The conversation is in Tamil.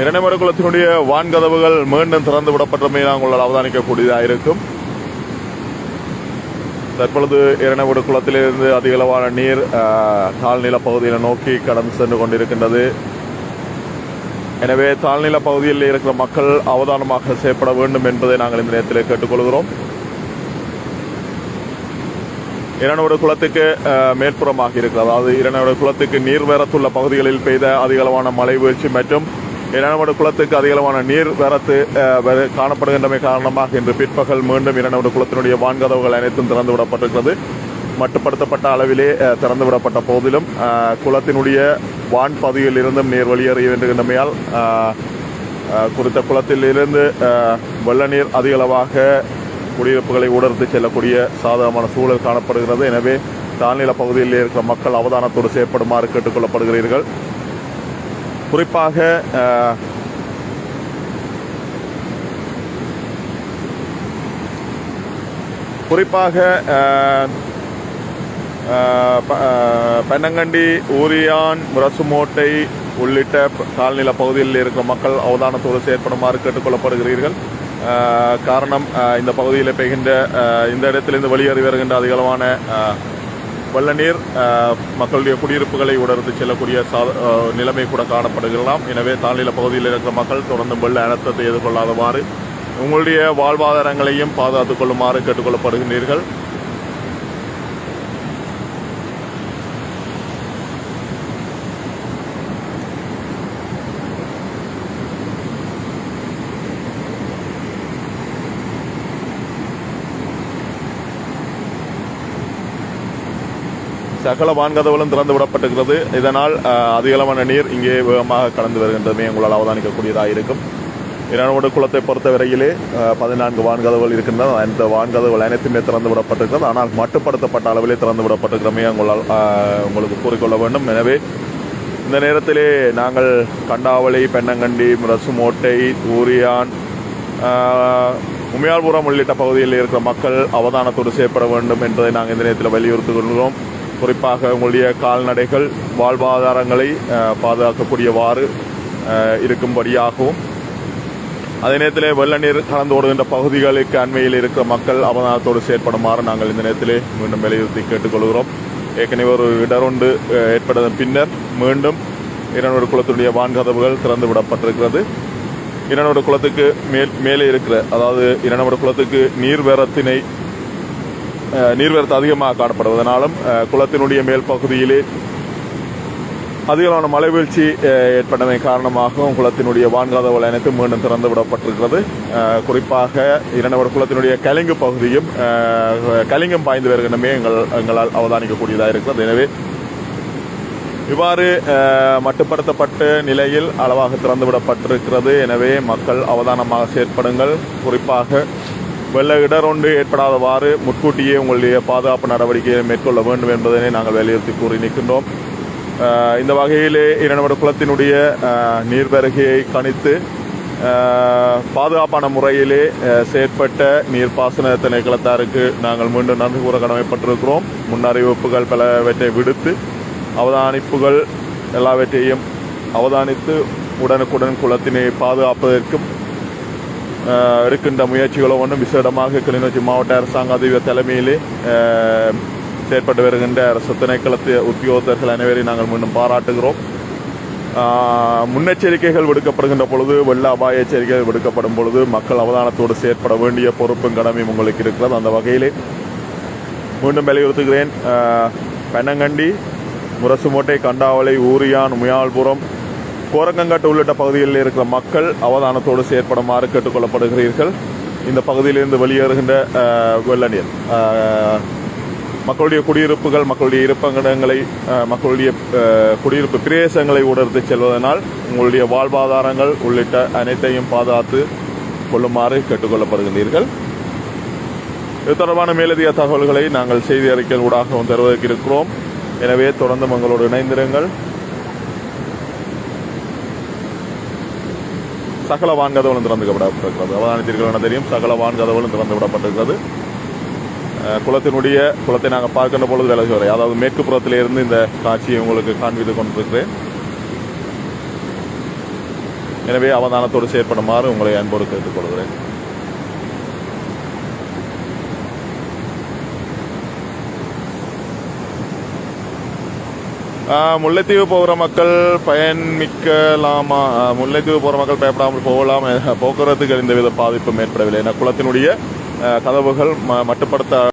இரணைமடு குளத்தினுடைய வான்கதவுகள் மீண்டும் திறந்து விடப்பட்டமை உங்களால் அவதானிக்கக்கூடியதாக இருக்கும். தற்பொழுது இரணைமடு குளத்திலிருந்து அதிகளவான நீர் தாழ்நில பகுதியை நோக்கி கடந்து சென்று கொண்டிருக்கின்றது. எனவே தாழ்நில பகுதியில் இருக்கிற மக்கள் அவதானமாக செயற்பட வேண்டும் என்பதை நாங்கள் இந்த நேரத்தில் கேட்டுக்கொள்கிறோம். இரணைமடு குளத்துக்கு மேற்புறமாக இருக்கிறது. அதாவது இரணைமடு குளத்துக்கு நீர் வரத்துள்ள பகுதிகளில் பெய்த அதிகளவான மழை வீழ்ச்சி மற்றும் இரணைமடு குளத்துக்கு அதிகளவான நீர் வரத்து காணப்படுகின்றமை காரணமாக இன்று பிற்பகல் மீண்டும் இரணைமடு குளத்தினுடைய வான்கதவுகள் அனைத்தும் திறந்து விடப்பட்டிருக்கிறது. மட்டுப்படுத்தப்பட்ட அளவிலே திறந்து விடப்பட்ட போதிலும் குளத்தினுடைய வான் பகுதியில் இருந்தும் நீர் வெளியேறிய வேண்டுகின்றமையால் குறித்த குளத்தில் இருந்து வெள்ள நீர் அதிகளவாக குடியிருப்புகளை ஊடறுத்து செல்லக்கூடிய சாதகமான சூழல் காணப்படுகிறது. எனவே தாழ்நில பகுதியில் இருக்கிற மக்கள் அவதானத்தோடு செயற்படுமாறு கேட்டுக்கொள்ளப்படுகிறீர்கள் குறிப்பாக குறிப்பாக பெண்ணங்கண்டி பென்னங்கண்டி ஊரியான் முரசுமோட்டை உள்ளிட்ட கால்நில பகுதியில் இருக்கிற மக்கள் அவதானத்தோடு செயற்படுமாறு கேட்டுக்கொள்ளப்படுகிறீர்கள். காரணம் இந்த பகுதியில் பெய்கின்ற இந்த இடத்திலிருந்து வெளியேறி வருகின்ற அதிகளவான வெள்ள நீர் அஹ், மக்களுடைய குடியிருப்புகளை உடர்ந்து செல்லக்கூடிய சா- நிலைமை கூட காணப்படுகிறலாம். எனவே தாழ்நில பகுதியில் இருக்கிற மக்கள் தொடர்ந்து வெள்ள அனர்த்தத்தை எதிர்கொள்ளாதவாறு உங்களுடைய வாழ்வாதாரங்களையும் பாதுகாத்துக் கொள்ளுமாறு கேட்டுக்கொள்ளப்படுகின்றீர்கள். சகல வான்கதவுகளும் திறந்து விடப்பட்டிருக்கிறது. இதனால் அதிகளவான நீர் இங்கே வேகமாக கடந்து வருகின்றதுமே உங்களால் அவதானிக்கக்கூடியதாக இருக்கும் இரண்டோடு குளத்தை பொறுத்தவரையிலே பதினான்கு வான்கதவுகள் இருக்கின்றன. அந்த வான்கதவுகள் அனைத்துமே திறந்து விடப்பட்டிருக்கிறது. ஆனால் மட்டுப்படுத்தப்பட்ட அளவிலே திறந்து விடப்பட்டிருக்கிறமே உங்களால் உங்களுக்கு கூறிக்கொள்ள வேண்டும். எனவே இந்த நேரத்திலே நாங்கள் கண்டாவளி பெண்ணங்கண்டி முரசுமோட்டை ஊரியான் உமையாள்புரம் உள்ளிட்ட பகுதியில் இருக்கிற மக்கள் அவதானத்தோடு செயற்பட வேண்டும் என்பதை நாங்கள் இந்த நேரத்தில் வலியுறுத்துகின்றோம். குறிப்பாக உங்களுடைய கால்நடைகள் வாழ்வாதாரங்களை பாதுகாக்கக்கூடியவாறு இருக்கும்படியாகவும் அதே நேரத்தில் வெள்ள நீர் கலந்து ஓடுகின்ற பகுதிகளுக்கு அண்மையில் இருக்கிற மக்கள் அவதானத்தோடு செயற்படுமாறு நாங்கள் இந்த நேரத்திலே மீண்டும் வலியுறுத்தி கேட்டுக்கொள்கிறோம். ஏற்கனவே ஒரு இடரொண்டு ஏற்பட்டதன் பின்னர் மீண்டும் இரநூறு குளத்துடைய வான்கதவுகள் திறந்து விடப்பட்டிருக்கிறது. இரநூறு குளத்துக்கு மேல் மேலே இருக்கிற அதாவது இரநூறு குளத்துக்கு நீர்வரத்தினை நீர்வரத்து அதிகமாக காணப்படுவதனாலும் குளத்தினுடைய மேல் பகுதியிலே அதிகமான மழை வீழ்ச்சி காரணமாகவும் ஏற்பட்டதன் குளத்தினுடைய வான்காதவள் அனைத்தும் மீண்டும் திறந்து விடப்பட்டிருக்கிறது குறிப்பாக இரண்டவர் குளத்தினுடைய கலிங்கு பகுதியும் கலிங்கம் பாய்ந்து வருகின்றமே எங்கள் எங்களால் அவதானிக்கக்கூடியதாக இருக்கிறது. எனவே இவ்வாறு மட்டுப்படுத்தப்பட்ட நிலையில் அளவாக திறந்து விடப்பட்டிருக்கிறது எனவே மக்கள் அவதானமாக செயற்படுங்கள். குறிப்பாக வெள்ள இடரொன்று ஏற்படாதவாறு முன்கூட்டியே உங்களுடைய பாதுகாப்பு நடவடிக்கையை மேற்கொள்ள வேண்டும் என்பதனை நாங்கள் வலியுறுத்தி கூறி நிற்கின்றோம். இந்த வகையிலே இரண்டு குளத்தினுடைய அஹ், நீர் கணித்து பாதுகாப்பான முறையிலே செயற்பட்ட நீர்ப்பாசன திணைக்களத்தாருக்கு நாங்கள் மீண்டும் நன்றி கூற கடமைப்பட்டிருக்கிறோம். முன்னறிவிப்புகள் பலவற்றை விடுத்து அவதானிப்புகள் எல்லாவற்றையும் அவதானித்து உடனுக்குடன் குளத்தினை பாதுகாப்பதற்கும் எடுக்கின்ற முயற்சிகளோ ஒன்றும் விசேடமாக கிளிநொச்சி மாவட்ட அரசாங்க அதிபர் தலைமையிலே செயற்பட்டு வருகின்ற அரசு திணைக்களத்து உத்தியோகத்தர்கள் அனைவரையும் நாங்கள் மீண்டும் பாராட்டுகிறோம். முன்னெச்சரிக்கைகள் விடுக்கப்படுகின்ற பொழுது வெள்ள அபாய எச்சரிக்கைகள் விடுக்கப்படும் பொழுது மக்கள் அவதானத்தோடு செயற்பட வேண்டிய பொறுப்பும் கடமையும் உங்களுக்கு இருக்கிறது. அந்த வகையிலே மீண்டும் வலியுறுத்துகிறேன். பெனங்கண்டி பெண்ணங்கண்டி முரசுமோட்டை கண்டாவளை ஊரியான் முயால்புரம் கோரங்கங்காட்டு உள்ளிட்ட பகுதிகளில் இருக்கிற மக்கள் அவதானத்தோடு செயற்படுமாறு கேட்டுக்கொள்ளப்படுகிறீர்கள். இந்த பகுதியிலிருந்து வெளியேறுகின்ற ஆஹ், வெள்ள நீர் மக்களுடைய குடியிருப்புகள் மக்களுடைய இருப்பிடங்களை மக்களுடைய குடியிருப்பு பிரதேசங்களை உணர்த்து செல்வதனால் உங்களுடைய வாழ்வாதாரங்கள் உள்ளிட்ட அனைத்தையும் பாதுகாத்து கொள்ளுமாறு கேட்டுக்கொள்ளப்படுகிறீர்கள் இது தொடர்பான மேலதிக தகவல்களை நாங்கள் செய்தி அறிக்கையில் ஊடாகவும் தருவதற்கு இருக்கிறோம். எனவே தொடர்ந்து எங்களோடு இணைந்திருங்கள். சகல வான்கதவுகளும் திறந்து விடப்பட்டிருக்கிறது அவதானித்தீர்கள் என தெரியும்? சகல வான்கதவுகளும் திறந்து விடப்பட்டிருக்கிறது குளத்தினுடைய குளத்தை நாங்கள் பார்க்கின்ற பொழுது விலகி வரை அதாவது மேற்கு புறத்திலிருந்து இந்த காட்சியை உங்களுக்கு காண்பித்துக் கொண்டிருக்கிறேன். எனவே அவதானத்தோடு செயற்படுமாறு உங்களை அன்போடு கேட்டுக்கொள்கிறேன். முல்லைத்தீவு போகிற மக்கள் பயன்மிக்கலாமா முல்லைத்தீவு போகிற மக்கள் பயப்படாமல் போகலாம். போக்குவரத்துக்கு எந்தவித பாதிப்பும் ஏற்படவில்லை. என குளத்தினுடைய கதவுகள் ம- மட்டுப்படுத்த